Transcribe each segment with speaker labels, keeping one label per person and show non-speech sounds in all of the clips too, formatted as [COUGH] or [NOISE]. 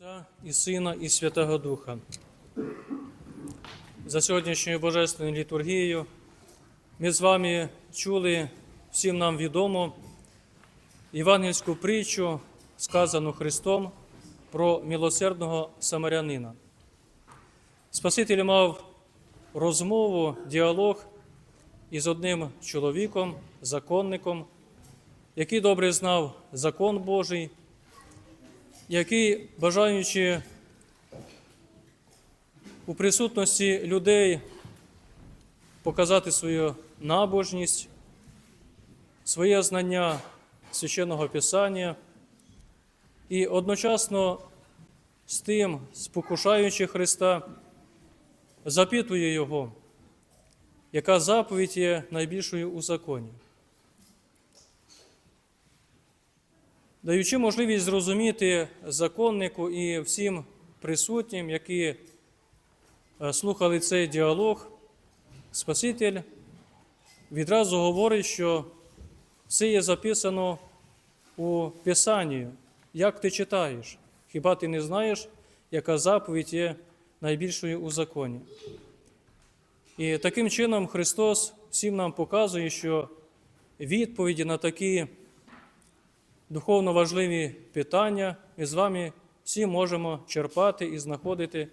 Speaker 1: Отця і Сина, і Святого Духа. За сьогоднішньою божественною літургією ми з вами чули всім нам відому євангельську притчу, сказану Христом про милосердного самарянина. Спаситель мав розмову, діалог із одним чоловіком, законником, який добре знав закон Божий який, бажаючи у присутності людей показати свою набожність, своє знання священного Писання і одночасно з тим, спокушаючи Христа, запитує Його, яка заповідь є найбільшою у законі. Даючи можливість зрозуміти законнику і всім присутнім, які е, слухали цей діалог, Спаситель відразу говорить, що все є записано у Писанні. Як ти читаєш? Хіба ти не знаєш, яка заповідь є найбільшою у законі? І таким чином Христос всім нам показує, що відповіді на такі духовно важливі питання ми з вами всі можемо черпати і знаходити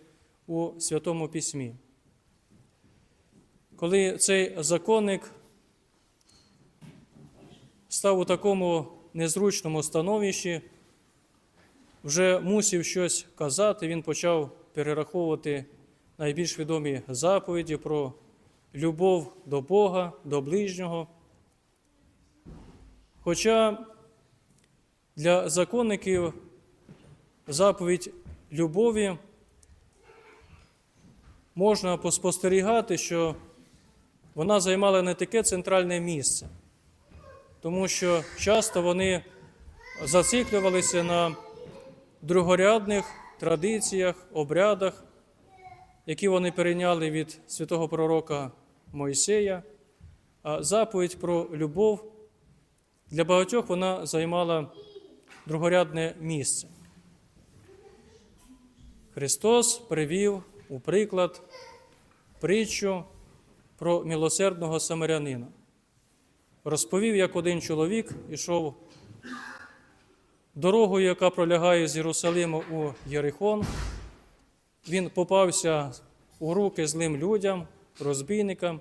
Speaker 1: у Святому Письмі. Коли цей законник став у такому незручному становищі, вже мусив щось казати, він почав перераховувати найбільш відомі заповіді про любов до Бога, до ближнього. Хоча для законників заповідь любові. Можна поспостерігати, що вона займала не таке центральне місце, тому що часто вони зациклювалися на другорядних традиціях, обрядах, які вони перейняли від святого пророка Мойсея, а заповідь про любов для багатьох вона займала другорядне місце. Христос привів у приклад притчу про милосердного самарянина. Розповів, як один чоловік ішов дорогою, яка пролягає з Єрусалиму у Єрихон. Він попався у руки злим людям, розбійникам,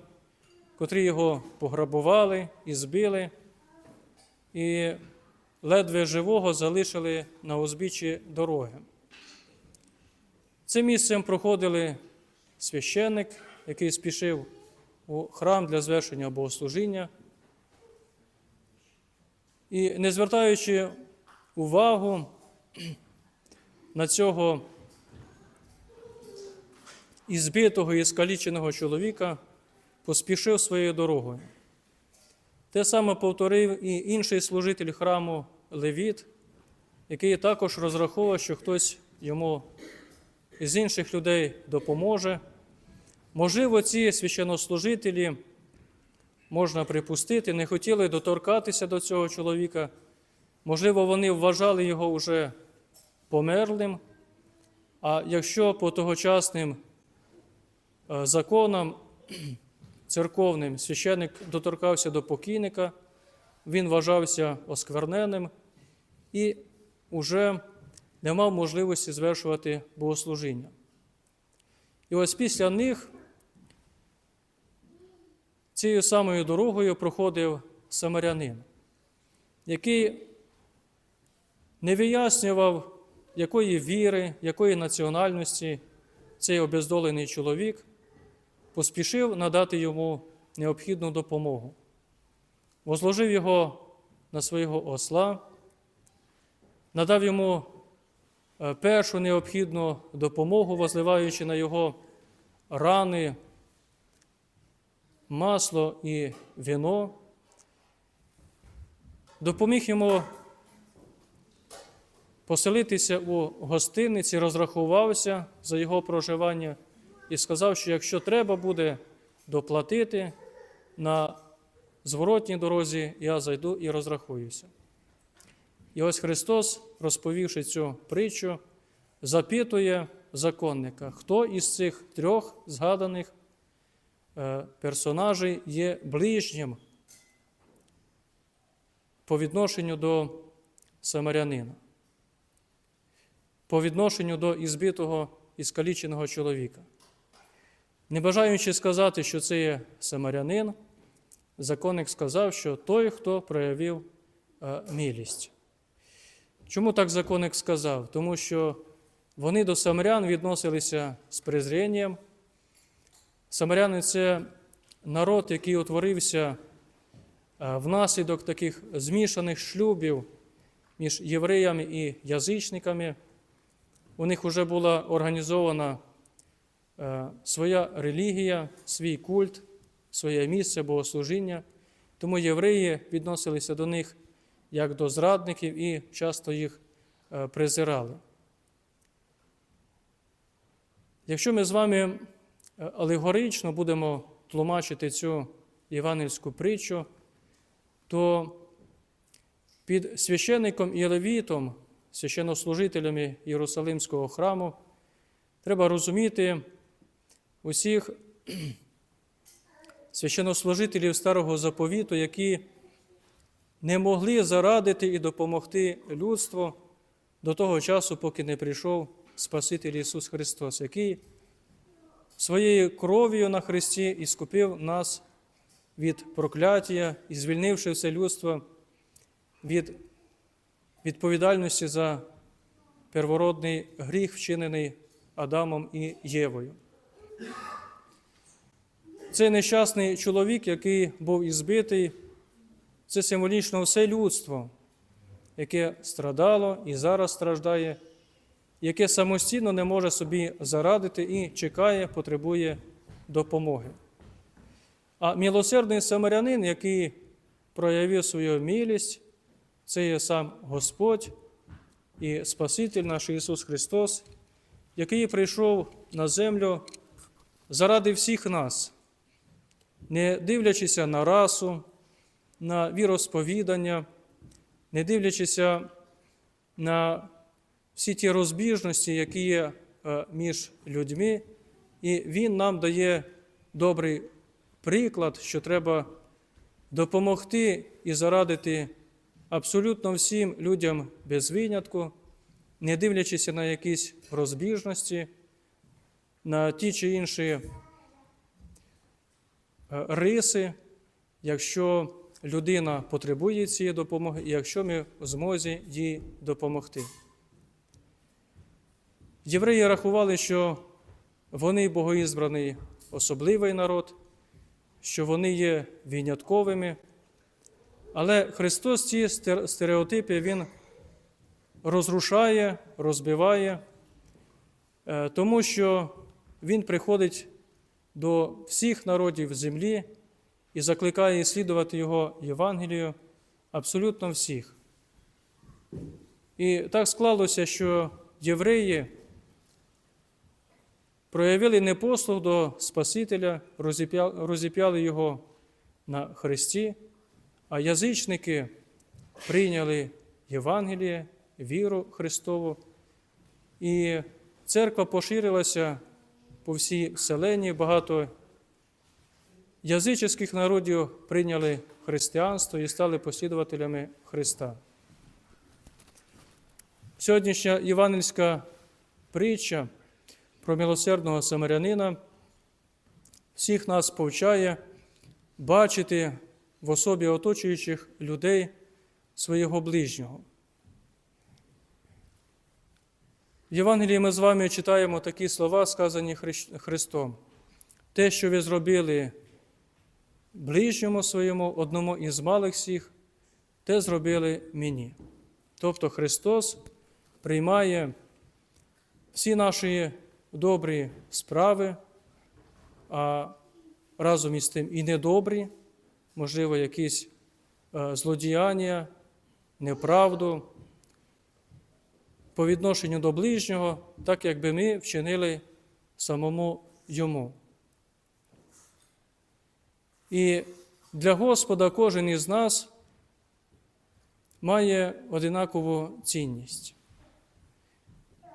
Speaker 1: котрі його пограбували і збили, і ледве живого залишили на узбіччі дороги. Цим місцем проходили священник, який спішив у храм для звершення богослужіння. І не звертаючи увагу на цього ізбитого і скаліченого чоловіка, поспішив своєю дорогою. Те саме повторив і інший служитель храму Левіт, який також розраховував, що хтось йому із інших людей допоможе. Можливо, ці священнослужителі, можна припустити, не хотіли доторкатися до цього чоловіка. Можливо, вони вважали його уже померлим. А якщо по тогочасним е, законам [CLEARS THROAT] церковним священник доторкався до покійника, він вважався оскверненим і вже не мав можливості звершувати богослужіння. І ось після них цією самою дорогою проходив самарянин, який не вияснював, якої віри, якої національності цей обездолений чоловік поспішив надати йому необхідну допомогу, возложив його на свого осла, надав йому е, першу необхідну допомогу, возливаючи на його рани масло і вино, допоміг йому поселитися у гостиниці, розрахувався за його проживання і сказав, що якщо треба буде доплатити на зворотній дорозі, я зайду і розрахуюся. І ось Христос, розповівши цю притчу, запитує законника, хто із цих трьох згаданих е, персонажей є ближнім по відношенню до самарянина, по відношенню до ізбитого і скаліченого чоловіка. Не бажаючи сказати, що це є самарянин, законник сказав, що той, хто проявив е, милість. Чому так законник сказав? Тому що вони до самарян відносилися з презрінням. Самаряни це народ, який утворився е, внаслідок таких змішаних шлюбів між євреями і язичниками. У них вже була організована е, своя релігія, свій культ, своє місце богослужіння. Тому євреї відносилися до них як до зрадників і часто їх е, презирали. Якщо ми з вами е, алегорично будемо тлумачити цю євангельську притчу, то під священником і левітом, священнослужителями Єрусалимського храму, треба розуміти усіх [CLEARS THROAT] священнослужителів Старого Заповіту, які не могли зарадити і допомогти людству до того часу, поки не прийшов Спаситель Ісус Христос, який своєю кров'ю на Христі іскупив нас від прокляття і звільнивши все людство від відповідальності за первородний гріх, вчинений Адамом і Євою. Цей нещасний чоловік, який був ізбитий, це символічно все людство, яке страдало і зараз страждає, яке самостійно не може собі зарадити і чекає, потребує допомоги. А милосердний самарянин, який проявив свою милість, це є сам Господь і Спаситель наш Ісус Христос, який прийшов на землю заради всіх нас, не дивлячися на расу, на віросповідання, не дивлячися на всі ті розбіжності, які є е, між людьми, і Він нам дає добрий приклад, що треба допомогти і зарадити абсолютно всім людям без винятку, не дивлячися на якісь розбіжності, на ті чи інші е, риси, якщо людина потребує цієї допомоги, і якщо ми в змозі їй допомогти. Євреї рахували, що вони богоізбраний особливий народ, що вони є винятковими. Але Христос ці стереотипи Він розрушає, розбиває, е, тому що Він приходить до всіх народів землі і закликає слідувати Його Євангелію абсолютно всіх. І так склалося, що євреї проявили непослух до Спасителя, розіп'яли Його на Христі, а язичники прийняли Євангеліє, віру Христову, і церква поширилася по всій вселенні, багато язичних народів прийняли християнство і стали послідователями Христа. Сьогоднішня євангельська притча про милосердного самарянина всіх нас повчає бачити в особі оточуючих людей свого ближнього. В Євангелії ми з вами читаємо такі слова, сказані Христом. Те, що ви зробили ближньому своєму, одному із малих всіх, те зробили мені. Тобто Христос приймає всі наші добрі справи, а разом із тим і недобрі, можливо, якісь е, злодіяння, неправду по відношенню до ближнього, так якби ми вчинили самому йому. І для Господа кожен із нас має одинакову цінність.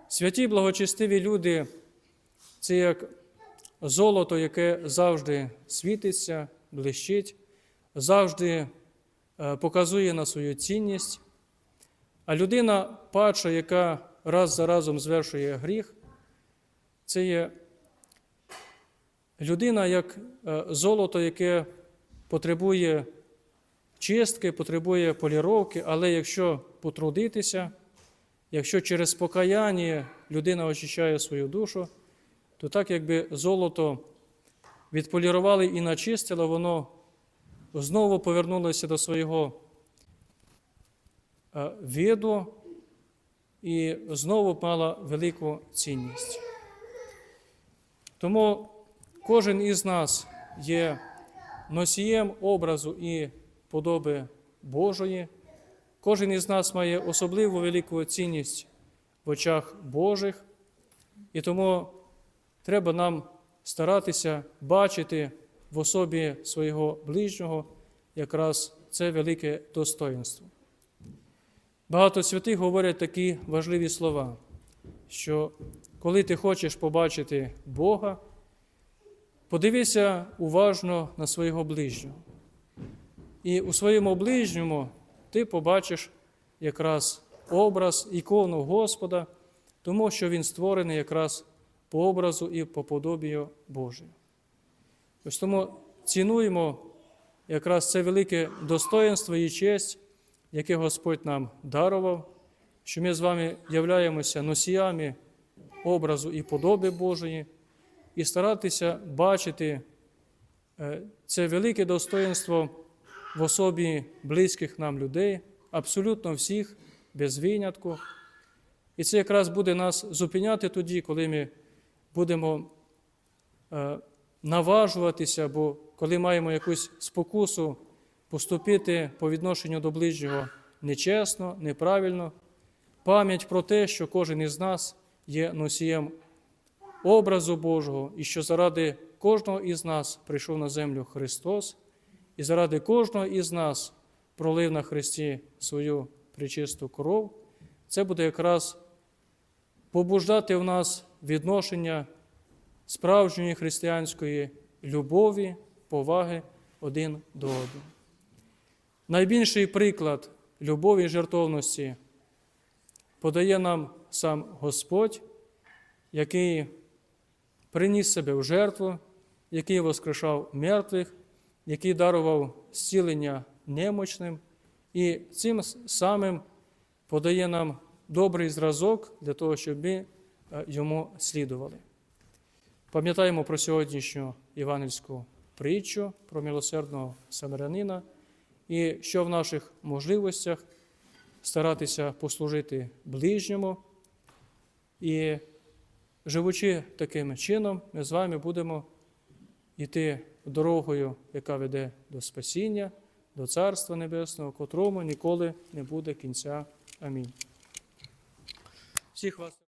Speaker 1: Святі благочестиві люди це як золото, яке завжди світиться, блищить, завжди е, показує на свою цінність. А людина падша, яка раз за разом звершує гріх, це є людина як е, золото, яке потребує чистки, потребує поліровки, але якщо потрудитися, якщо через покаяння людина очищає свою душу, то так якби золото відполірували і начистило, воно знову повернулося до свого е, виду і знову мала велику цінність. Тому кожен із нас є носієм образу і подоби Божої. Кожен із нас має особливу велику цінність в очах Божих, і тому треба нам старатися бачити в особі свого ближнього якраз це велике достоїнство. Багато святих говорять такі важливі слова, що коли ти хочеш побачити Бога, подивися уважно на свого ближнього. І у своєму ближньому ти побачиш якраз образ, ікону Господа, тому що Він створений якраз по образу і по подобію Божою. Ось тому цінуємо якраз це велике достоїнство і честь, яке Господь нам дарував, що ми з вами являємося носіями образу і подоби Божої, і старатися бачити е, це велике достоїнство в особі близьких нам людей, абсолютно всіх, без винятку. І це якраз буде нас зупиняти тоді, коли ми будемо е, наважуватися, бо коли маємо якусь спокусу поступити по відношенню до ближнього нечесно, неправильно, пам'ять про те, що кожен із нас є носієм образу Божого і що заради кожного із нас прийшов на землю Христос, і заради кожного із нас пролив на Христі свою причисту кров, це буде якраз побуждати в нас відношення справжньої християнської любові, поваги один до одного. Найбільший приклад любові і жертовності подає нам сам Господь, який приніс себе в жертву, який воскрешав мертвих, який дарував зцілення немочним, і цим самим подає нам добрий зразок для того, щоб ми е, йому слідували. Пам'ятаємо про сьогоднішню євангельську притчу про милосердного самарянина і що в наших можливостях старатися послужити ближньому. І живучи таким чином, ми з вами будемо йти дорогою, яка веде до спасіння, до Царства Небесного, котрому ніколи не буде кінця. Амінь. Всіх вас.